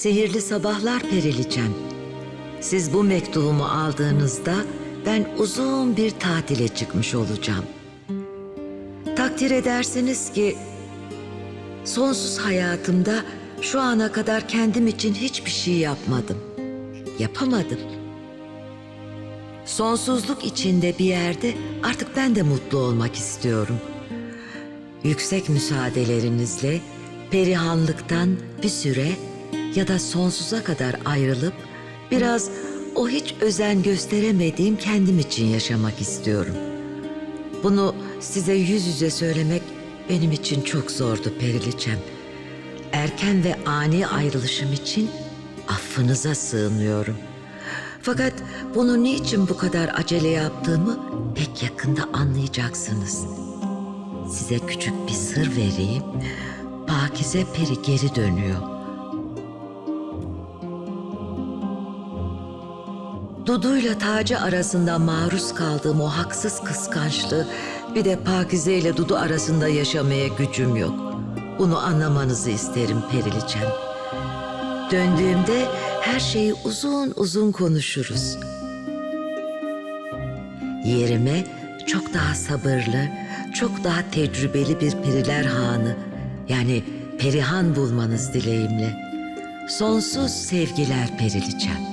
Sihirli sabahlar Perilicem. Siz bu mektubumu aldığınızda ben uzun bir tatile çıkmış olacağım. Takdir edersiniz ki sonsuz hayatımda şu ana kadar kendim için hiçbir şey yapmadım. Yapamadım. Sonsuzluk içinde bir yerde artık ben de mutlu olmak istiyorum. Yüksek müsaadelerinizle perihanlıktan bir süre ya da sonsuza kadar ayrılıp biraz o hiç özen gösteremediğim kendim için yaşamak istiyorum. Bunu size yüz yüze söylemek benim için çok zordu Periliçem. Erken ve ani ayrılışım için affınıza sığınıyorum. Fakat bunu niçin bu kadar acele yaptığımı pek yakında anlayacaksınız. Size küçük bir sır vereyim. Pakize Peri geri dönüyor. Dudu'yla Taci arasında maruz kaldığım o haksız kıskançlığı bir de Pakize ile Dudu arasında yaşamaya gücüm yok. Bunu anlamanızı isterim Periliçem. Döndüğümde her şeyi uzun uzun konuşuruz. Yerime çok daha sabırlı, çok daha tecrübeli bir periler hanı yani perihan bulmanız dileğimle. Sonsuz sevgiler Periliçem.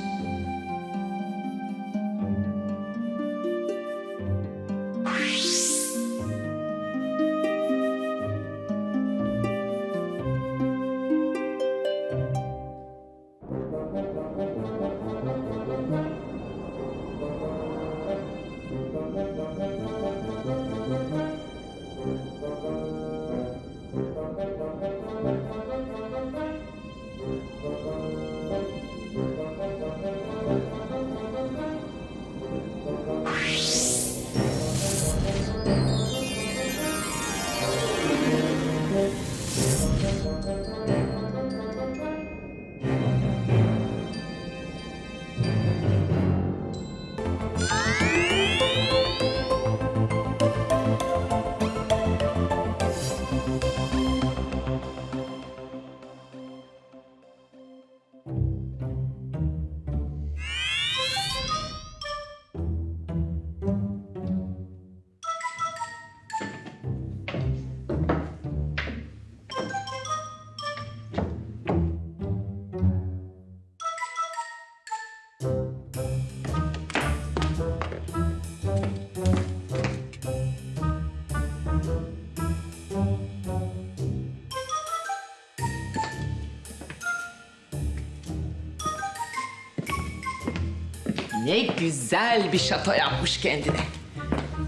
Güzel bir şato yapmış kendine.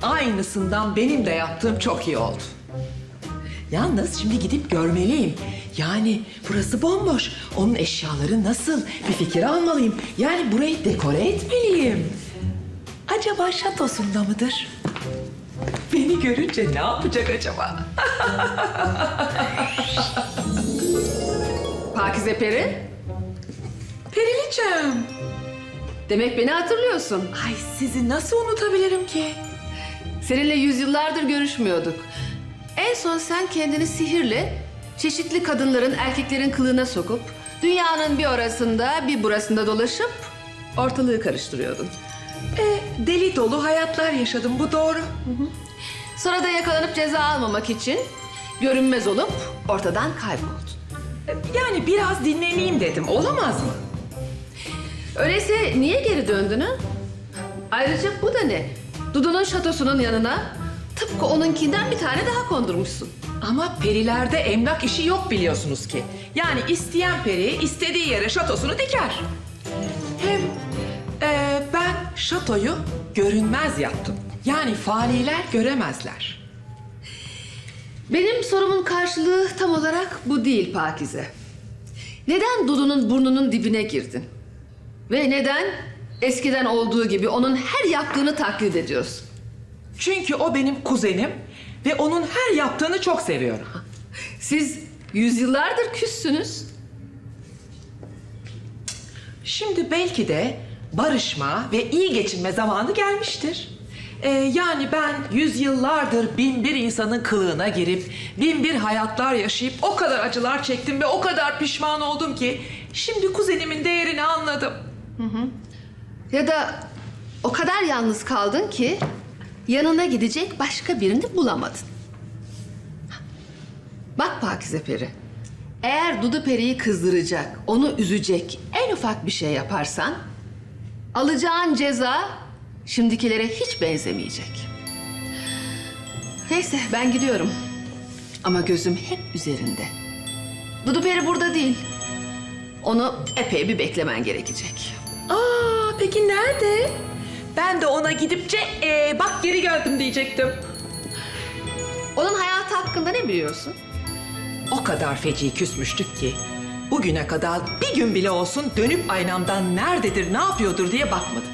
Aynısından benim de yaptığım çok iyi oldu. Yalnız şimdi gidip görmeliyim. Yani burası bomboş. Onun eşyaları nasıl? Bir fikir almalıyım. Yani burayı dekore etmeliyim. Acaba şatosunda mıdır? Beni görünce ne yapacak acaba? Pakize Peri, Periliçem. Demek beni hatırlıyorsun. Ay sizi nasıl unutabilirim ki? Seninle yüzyıllardır görüşmüyorduk. En son sen kendini sihirle çeşitli kadınların erkeklerin kılığına sokup dünyanın bir orasında bir burasında dolaşıp ortalığı karıştırıyordun. E, deli dolu hayatlar yaşadım bu doğru. Sonra da yakalanıp ceza almamak için görünmez olup ortadan kayboldun. Yani biraz dinleneyim dedim. Olamaz mı? Öyleyse niye geri döndün ha? Ayrıca bu da ne? Dudu'nun şatosunun yanına tıpkı onunkinden bir tane daha kondurmuşsun. Ama perilerde emlak işi yok biliyorsunuz ki. Yani isteyen peri istediği yere şatosunu diker. Hem e, ben şatoyu görünmez yaptım. Yani faniler göremezler. Benim sorumun karşılığı tam olarak bu değil Pakize. Neden Dudu'nun burnunun dibine girdin? Ve neden eskiden olduğu gibi onun her yaptığını taklit ediyorsun? Çünkü o benim kuzenim ve onun her yaptığını çok seviyorum. Siz yüzyıllardır küssünüz. Şimdi belki de barışma ve iyi geçinme zamanı gelmiştir. Ee, yani ben yüzyıllardır bin bir insanın kılığına girip bin bir hayatlar yaşayıp o kadar acılar çektim ve o kadar pişman oldum ki Şimdi kuzenimin değerini anladım. Ya da o kadar yalnız kaldın ki yanına gidecek başka birini bulamadın. Bak Pakize Peri. Eğer Dudu Peri'yi kızdıracak, onu üzecek en ufak bir şey yaparsan alacağın ceza şimdikilere hiç benzemeyecek. Neyse ben gidiyorum. Ama gözüm hep üzerinde. Dudu Peri burada değil. Onu epey bir beklemen gerekecek. Aa, peki nerede? Ben de ona gidipçe ee, bak geri geldim diyecektim. Onun hayatı hakkında ne biliyorsun? O kadar feci küsmüştük ki bugüne kadar bir gün bile olsun dönüp aynamdan nerededir, ne yapıyordur diye bakmadım.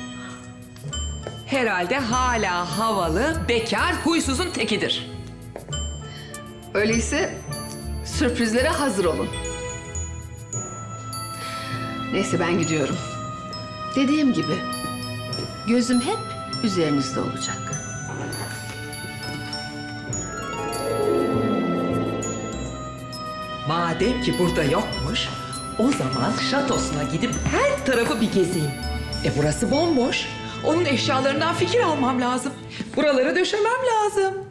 Herhalde hala havalı, bekar, huysuzun tekidir. Öyleyse sürprizlere hazır olun. Neyse ben gidiyorum. Dediğim gibi gözüm hep üzerinizde olacak. Madem ki burada yokmuş, o zaman şatosuna gidip her tarafı bir gezeyim. E burası bomboş. Onun eşyalarından fikir almam lazım. Buraları döşemem lazım.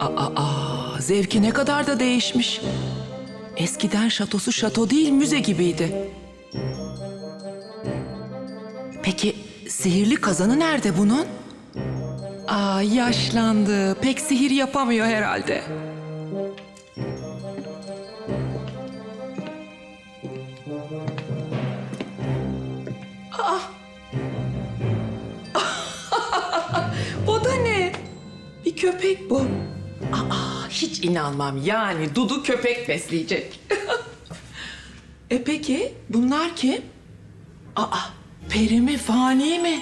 Aa, aa, zevki ne kadar da değişmiş. Eskiden şatosu şato değil müze gibiydi. Peki sihirli kazanı nerede bunun? Aa yaşlandı. Pek sihir yapamıyor herhalde. İnanmam. Yani Dudu köpek besleyecek. e peki bunlar kim? Aa, peri mi, fani mi?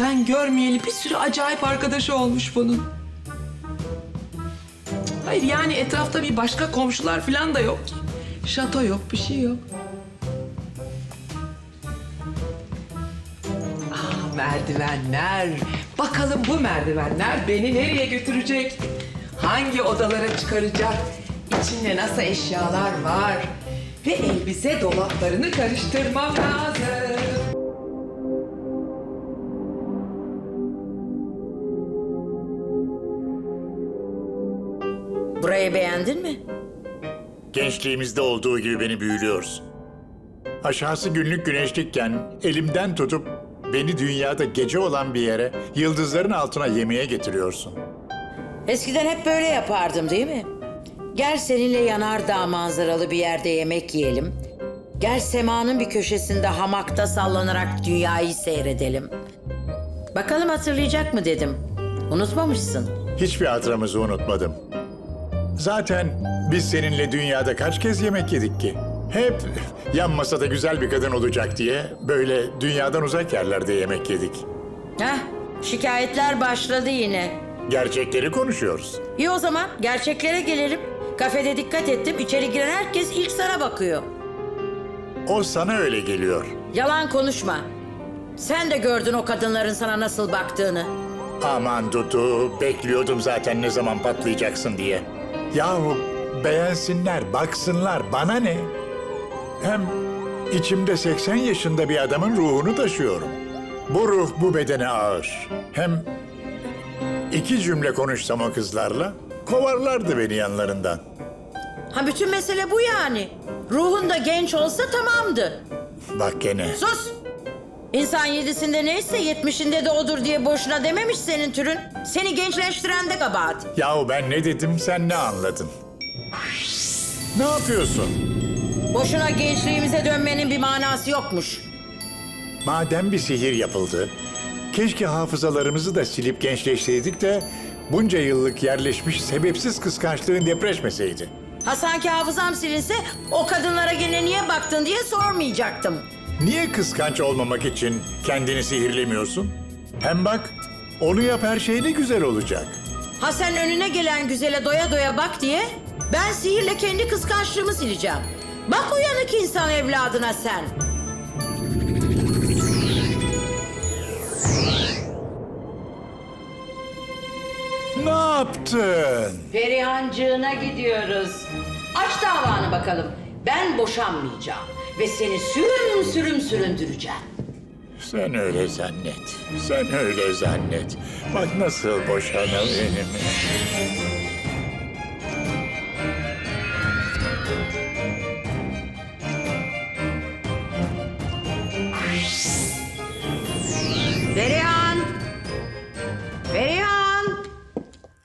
Ben görmeyeli bir sürü acayip arkadaşı olmuş bunun. Hayır yani etrafta bir başka komşular falan da yok. Şato yok, bir şey yok. Ah merdivenler. Bakalım bu merdivenler beni nereye götürecek? Hangi odalara çıkaracak? İçinde nasıl eşyalar var? Ve elbise dolaplarını karıştırmam lazım. Burayı beğendin mi? Gençliğimizde olduğu gibi beni büyülüyorsun. Aşağısı günlük güneşlikken elimden tutup beni dünyada gece olan bir yere yıldızların altına yemeğe getiriyorsun. Eskiden hep böyle yapardım değil mi? Gel seninle yanardağ manzaralı bir yerde yemek yiyelim. Gel semanın bir köşesinde hamakta sallanarak dünyayı seyredelim. Bakalım hatırlayacak mı dedim. Unutmamışsın. Hiçbir hatıramızı unutmadım. Zaten biz seninle dünyada kaç kez yemek yedik ki? Hep yan masada güzel bir kadın olacak diye böyle dünyadan uzak yerlerde yemek yedik. Heh, şikayetler başladı yine. Gerçekleri konuşuyoruz. İyi o zaman gerçeklere gelelim. Kafede dikkat ettim. İçeri giren herkes ilk sana bakıyor. O sana öyle geliyor. Yalan konuşma. Sen de gördün o kadınların sana nasıl baktığını. Aman Dudu, bekliyordum zaten ne zaman patlayacaksın diye. Yahu beğensinler, baksınlar, bana ne? Hem içimde 80 yaşında bir adamın ruhunu taşıyorum. Bu ruh bu bedene ağır. Hem iki cümle konuşsam o kızlarla, kovarlardı beni yanlarından. Ha bütün mesele bu yani. Ruhun da genç olsa tamamdı. Bak gene. Sus! İnsan yedisinde neyse yetmişinde de odur diye boşuna dememiş senin türün. Seni gençleştiren de kabahat. Yahu ben ne dedim, sen ne anladın? Ne yapıyorsun? Boşuna gençliğimize dönmenin bir manası yokmuş. Madem bir sihir yapıldı, keşke hafızalarımızı da silip gençleşseydik de bunca yıllık yerleşmiş sebepsiz kıskançlığın depreşmeseydi. Ha sanki hafızam silinse o kadınlara gene niye baktın diye sormayacaktım. Niye kıskanç olmamak için kendini sihirlemiyorsun? Hem bak, onu yap her şey ne güzel olacak. Ha sen önüne gelen güzele doya doya bak diye ben sihirle kendi kıskançlığımı sileceğim. Bak uyanık insan evladına sen. Ne yaptın? Perihancığına gidiyoruz. Aç davanı bakalım. Ben boşanmayacağım. Ve seni sürüm sürüm süründüreceğim. Sen öyle zannet. Sen öyle zannet. Bak nasıl boşanalım. Perihan!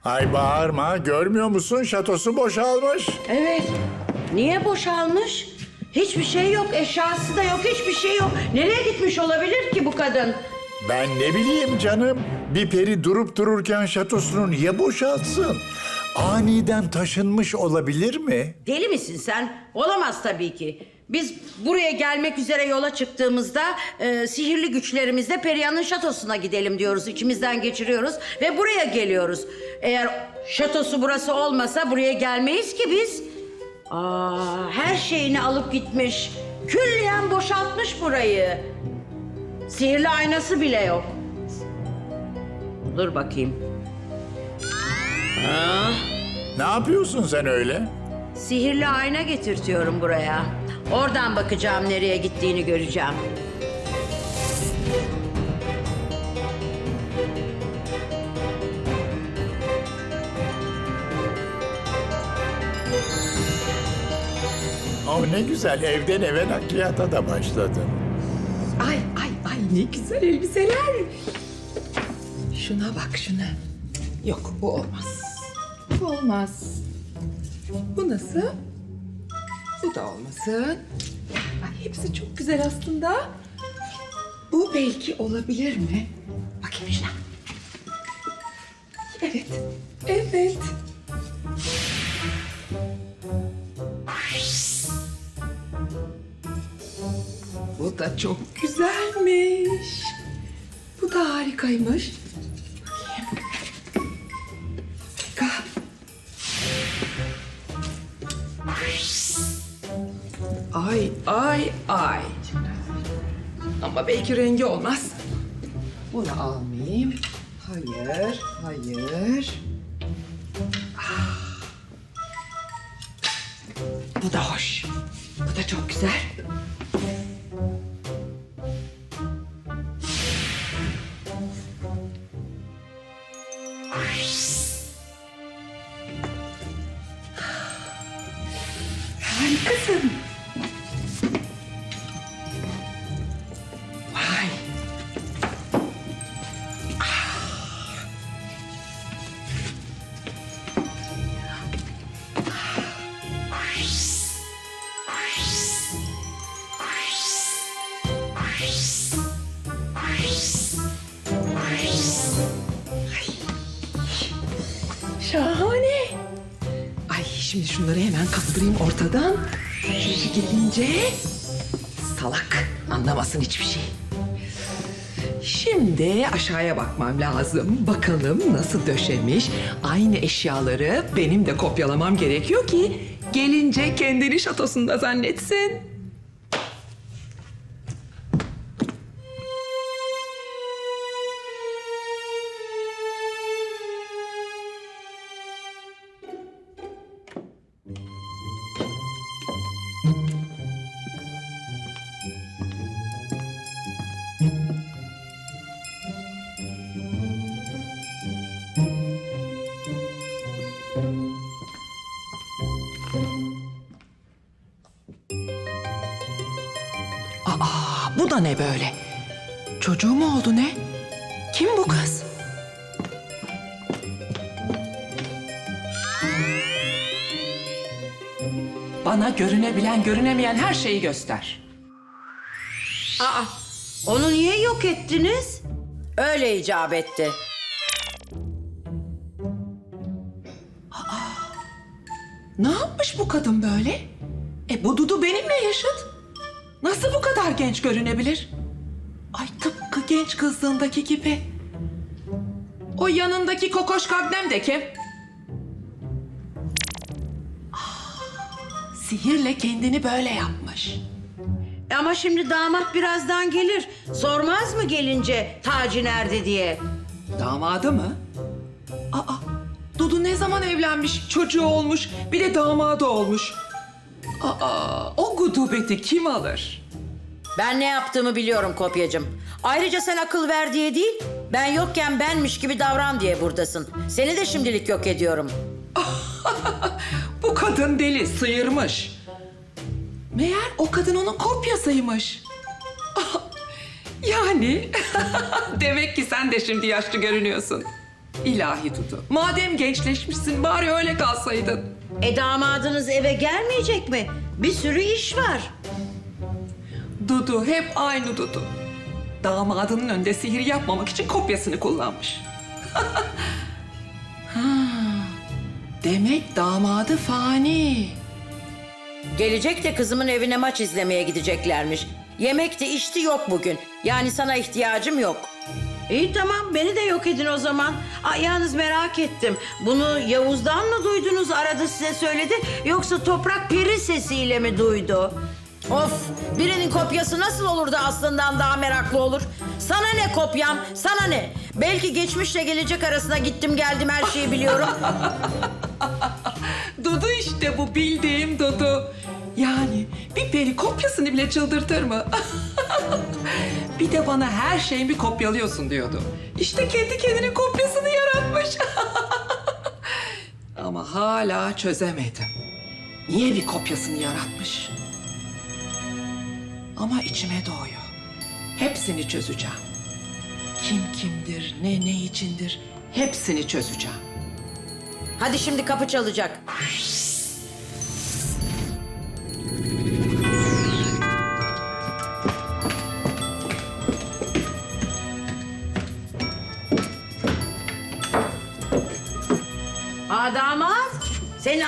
Ay bağırma. Görmüyor musun? Şatosu boşalmış. Evet. Niye boşalmış? Hiçbir şey yok. Eşyası da yok. Hiçbir şey yok. Nereye gitmiş olabilir ki bu kadın? Ben ne bileyim canım. Bir peri durup dururken şatosunu niye boşaltsın? Aniden taşınmış olabilir mi? Deli misin sen? Olamaz tabii ki. Biz buraya gelmek üzere yola çıktığımızda e, sihirli güçlerimizle Perihan'ın şatosuna gidelim diyoruz. İçimizden geçiriyoruz ve buraya geliyoruz. Eğer şatosu burası olmasa buraya gelmeyiz ki biz. Aa, her şeyini alıp gitmiş. Külliyen boşaltmış burayı. Sihirli aynası bile yok. Dur bakayım. Ne yapıyorsun sen öyle? Sihirli ayna getirtiyorum buraya. Oradan bakacağım nereye gittiğini göreceğim. Ama ne güzel evden eve nakliyata da başladın. Ay ay ay ne güzel elbiseler. Şuna bak şuna. Yok bu olmaz. Bu olmaz. Bu nasıl? Bu da olmasın. Ay, hepsi çok güzel aslında. Bu belki olabilir mi? Bakayım şuna. Evet. Evet. Bu da çok güzelmiş. Bu da harikaymış. Ay ay ay. Ama belki rengi olmaz. Bunu almayayım. Hayır, hayır. Ah. Bu da hoş. Bu da çok güzel. Şimdi şunları hemen kaldırayım ortadan. Çünkü gidince salak anlamasın hiçbir şey. Şimdi aşağıya bakmam lazım. Bakalım nasıl döşemiş. Aynı eşyaları benim de kopyalamam gerekiyor ki gelince kendini şatosunda zannetsin. Aa, bu da ne böyle? Çocuğu mu oldu ne? Kim bu kız? Bana görünebilen, görünemeyen her şeyi göster. Aa, onu niye yok ettiniz? Öyle icap etti. Ne yapmış bu kadın böyle? E bu Dudu benimle yaşıt. Nasıl bu kadar genç görünebilir? Ay tıpkı genç kızlığındaki gibi. O yanındaki kokoş kabnem de kim? Ah, Sihirle kendini böyle yapmış. Ama şimdi damat birazdan gelir. Sormaz mı gelince Taci nerede diye? Damadı mı? Aa, Dudu ne zaman evlenmiş, çocuğu olmuş, bir de damadı olmuş. Aa, o gudubeti kim alır? Ben ne yaptığımı biliyorum kopyacım. Ayrıca sen akıl ver diye değil, ben yokken benmiş gibi davran diye buradasın. Seni de şimdilik yok ediyorum. Bu kadın deli, sıyırmış. Meğer o kadın onun kopyasıymış. Yani demek ki sen de şimdi yaşlı görünüyorsun. İlahi Dudu. Madem gençleşmişsin bari öyle kalsaydın. E damadınız eve gelmeyecek mi? Bir sürü iş var. Dudu hep aynı Dudu. Damadının önünde sihir yapmamak için kopyasını kullanmış. ha, demek damadı fani. Gelecek de kızımın evine maç izlemeye gideceklermiş. Yemekti içti yok bugün. Yani sana ihtiyacım yok. İyi tamam beni de yok edin o zaman. Aa, yalnız merak ettim. Bunu Yavuz'dan mı duydunuz aradı size söyledi yoksa toprak peri sesiyle mi duydu? Of birinin kopyası nasıl olur da aslından daha meraklı olur? Sana ne kopyam sana ne? Belki geçmişle gelecek arasına gittim geldim her şeyi biliyorum. Dudu işte bu bildiğim Dudu. Yani bir peri kopyasını bile çıldırtır mı? bir de bana her şeyimi kopyalıyorsun diyordu. İşte kendi kendinin kopyasını yaratmış. Ama hala çözemedim. Niye bir kopyasını yaratmış? Ama içime doğuyor. Hepsini çözeceğim. Kim kimdir, ne ne içindir hepsini çözeceğim. Hadi şimdi kapı çalacak.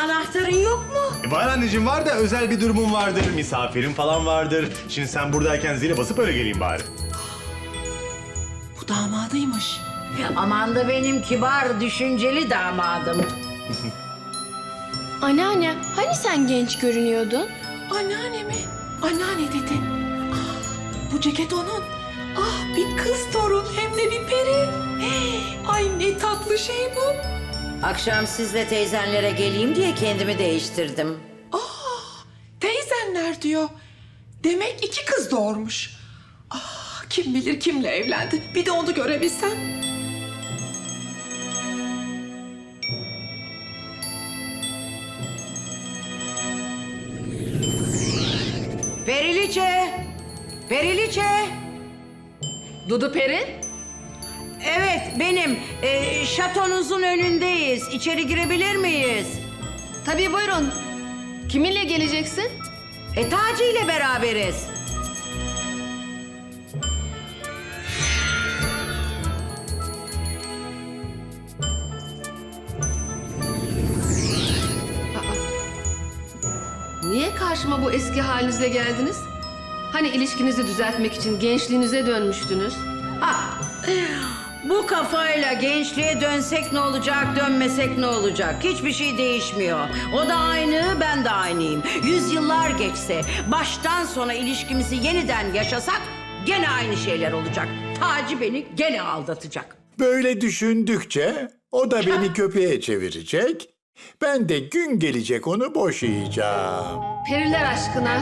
Anahtarın yok mu? E, Var anneciğim var da özel bir durumum vardır, misafirim falan vardır. Şimdi sen buradayken zile basıp öyle geleyim bari. Bu damadıymış. Aman da benim kibar, düşünceli damadım. Anneanne, hani sen genç görünüyordun? Anneanne mi? Anneanne dedin. Ah, bu ceket onun. Ah bir kız torun hem de bir peri. Hey, ay ne tatlı şey bu. Akşam sizle teyzenlere geleyim diye kendimi değiştirdim. Teyzenler diyor. Demek iki kız doğurmuş. Ah kim bilir kimle evlendi. Bir de onu görebilsem. Periliçe! Periliçe! Dudu Peri? Evet benim. Ee, şatonuzun önündeyiz. İçeri girebilir miyiz? Tabii buyurun. Kiminle geleceksin? E Taci ile beraberiz. Niye karşıma bu eski halinizle geldiniz? Hani ilişkinizi düzeltmek için gençliğinize dönmüştünüz? Ah, bu kafayla gençliğe dönsek ne olacak, dönmesek ne olacak? Hiçbir şey değişmiyor. O da aynı, ben de aynıyım. Yüzyıllar geçse, baştan sona ilişkimizi yeniden yaşasak gene aynı şeyler olacak. Taci beni gene aldatacak. Böyle düşündükçe o da beni köpeğe çevirecek. Ben de gün gelecek onu boşayacağım. Periler aşkına.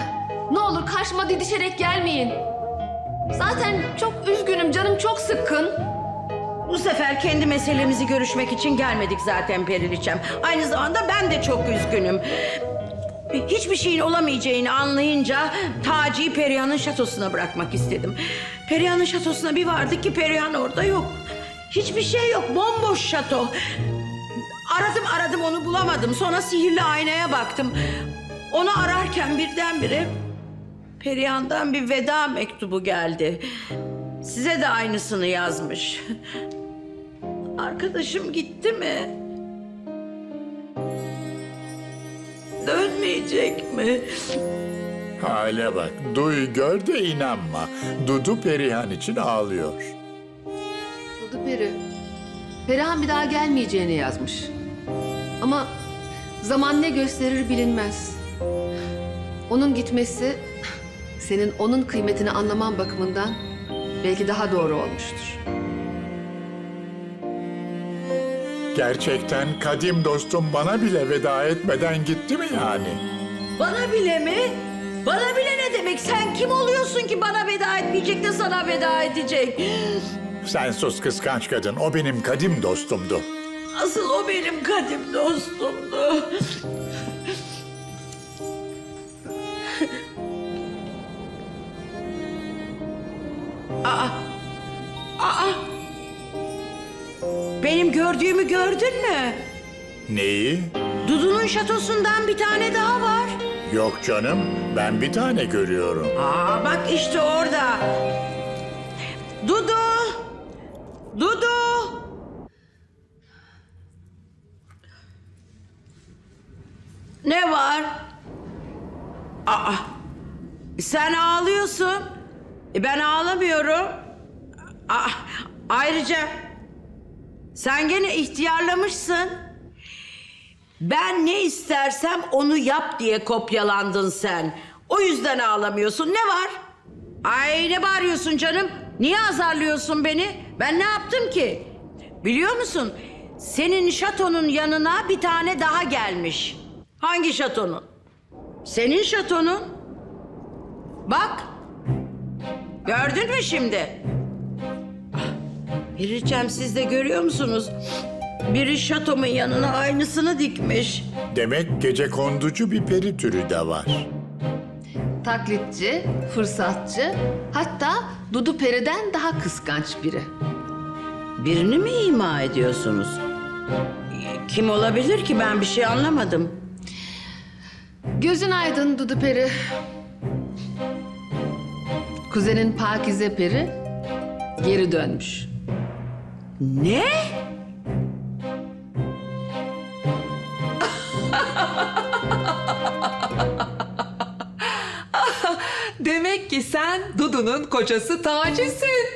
Ne olur karşıma didişerek gelmeyin. Zaten çok üzgünüm, canım çok sıkkın. Bu sefer kendi meselemizi görüşmek için gelmedik zaten Periliçem. Aynı zamanda ben de çok üzgünüm. Hiçbir şeyin olamayacağını anlayınca Taci'yi Perihan'ın şatosuna bırakmak istedim. Perihan'ın şatosuna bir vardık ki Perihan orada yok. Hiçbir şey yok, bomboş şato. Aradım aradım onu bulamadım. Sonra sihirli aynaya baktım. Onu ararken birdenbire Perihan'dan bir veda mektubu geldi. Size de aynısını yazmış. Arkadaşım gitti mi? Dönmeyecek mi? Hale bak, duy gör de inanma. Dudu Perihan için ağlıyor. Dudu Peri. Perihan bir daha gelmeyeceğini yazmış. Ama zaman ne gösterir bilinmez. Onun gitmesi senin onun kıymetini anlaman bakımından belki daha doğru olmuştur. Gerçekten kadim dostum bana bile veda etmeden gitti mi yani? Bana bile mi? Bana bile ne demek? Sen kim oluyorsun ki bana veda etmeyecek de sana veda edecek? Sen sus kıskanç kadın. O benim kadim dostumdu. Asıl o benim kadim dostumdu. Gördüğümü gördün mü? Neyi? Dudu'nun şatosundan bir tane daha var. Yok canım. Ben bir tane görüyorum. Aa bak işte orada. Dudu! Dudu! Ne var? Aa, sen ağlıyorsun. E ben ağlamıyorum. Aa, ayrıca sen gene ihtiyarlamışsın. Ben ne istersem onu yap diye kopyalandın sen. O yüzden ağlamıyorsun. Ne var? Ay ne bağırıyorsun canım? Niye azarlıyorsun beni? Ben ne yaptım ki? Biliyor musun? Senin şatonun yanına bir tane daha gelmiş. Hangi şatonun? Senin şatonun. Bak. Gördün mü şimdi? Biricem siz de görüyor musunuz? Biri şatomun yanına aynısını dikmiş. Demek gece konducu bir peri türü de var. Taklitçi, fırsatçı, hatta Dudu Peri'den daha kıskanç biri. Birini mi ima ediyorsunuz? Kim olabilir ki ben bir şey anlamadım. Gözün aydın Dudu Peri. Kuzenin Pakize Peri geri dönmüş. Ne? Demek ki sen Dudu'nun kocası Taci'sin.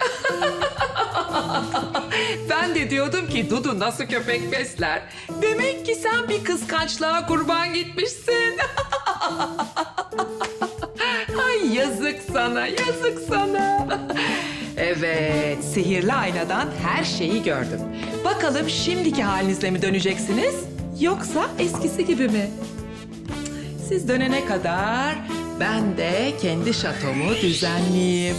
ben de diyordum ki Dudu nasıl köpek besler. Demek ki sen bir kıskançlığa kurban gitmişsin. Ay yazık sana, yazık sana. Evet, sihirli aynadan her şeyi gördüm. Bakalım şimdiki halinizle mi döneceksiniz? Yoksa eskisi gibi mi? Siz dönene kadar ben de kendi şatomu düzenleyeyim.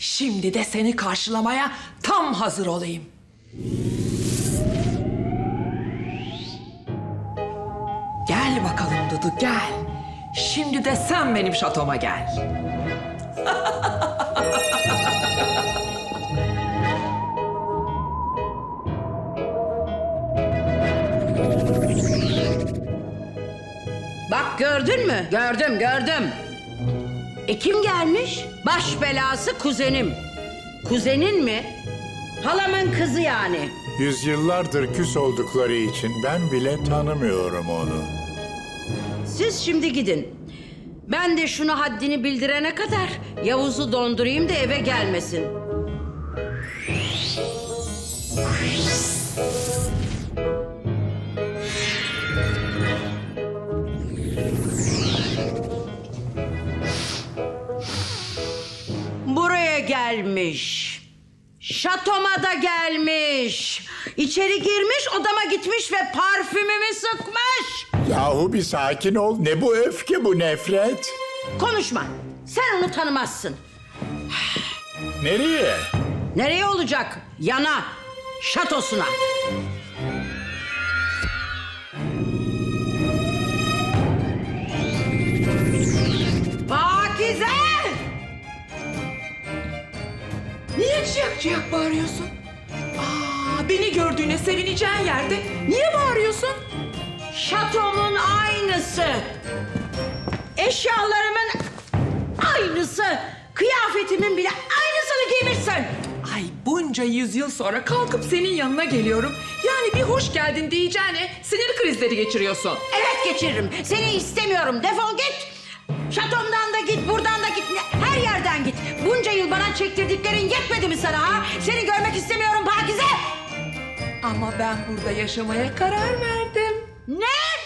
Şimdi de seni karşılamaya tam hazır olayım. Gel bakalım Dudu gel. Şimdi de sen benim şatoma gel. Bak gördün mü? Gördüm, gördüm. E kim gelmiş? Baş belası kuzenim. Kuzenin mi? Halamın kızı yani. Yüzyıllardır küs oldukları için ben bile tanımıyorum onu. Siz şimdi gidin. Ben de şunu haddini bildirene kadar Yavuz'u dondurayım da eve gelmesin. Şatoma da gelmiş. İçeri girmiş, odama gitmiş ve parfümümü sıkmış. Yahu bir sakin ol. Ne bu öfke bu nefret? Konuşma. Sen onu tanımazsın. Nereye? Nereye olacak? Yana. Şatosuna. Niye ciyak ciyak bağırıyorsun? Aa, beni gördüğüne sevineceğin yerde niye bağırıyorsun? Şatomun aynısı. Eşyalarımın aynısı. Kıyafetimin bile aynısını giymişsin. Ay bunca yüzyıl sonra kalkıp senin yanına geliyorum. Yani bir hoş geldin diyeceğine sinir krizleri geçiriyorsun. Evet geçiririm. Seni istemiyorum. Defol git. Şatomdan da git, buradan da git. Yerden git. Bunca yıl bana çektirdiklerin yetmedi mi sana ha? Seni görmek istemiyorum Pakize. Ama ben burada yaşamaya karar verdim. Ne?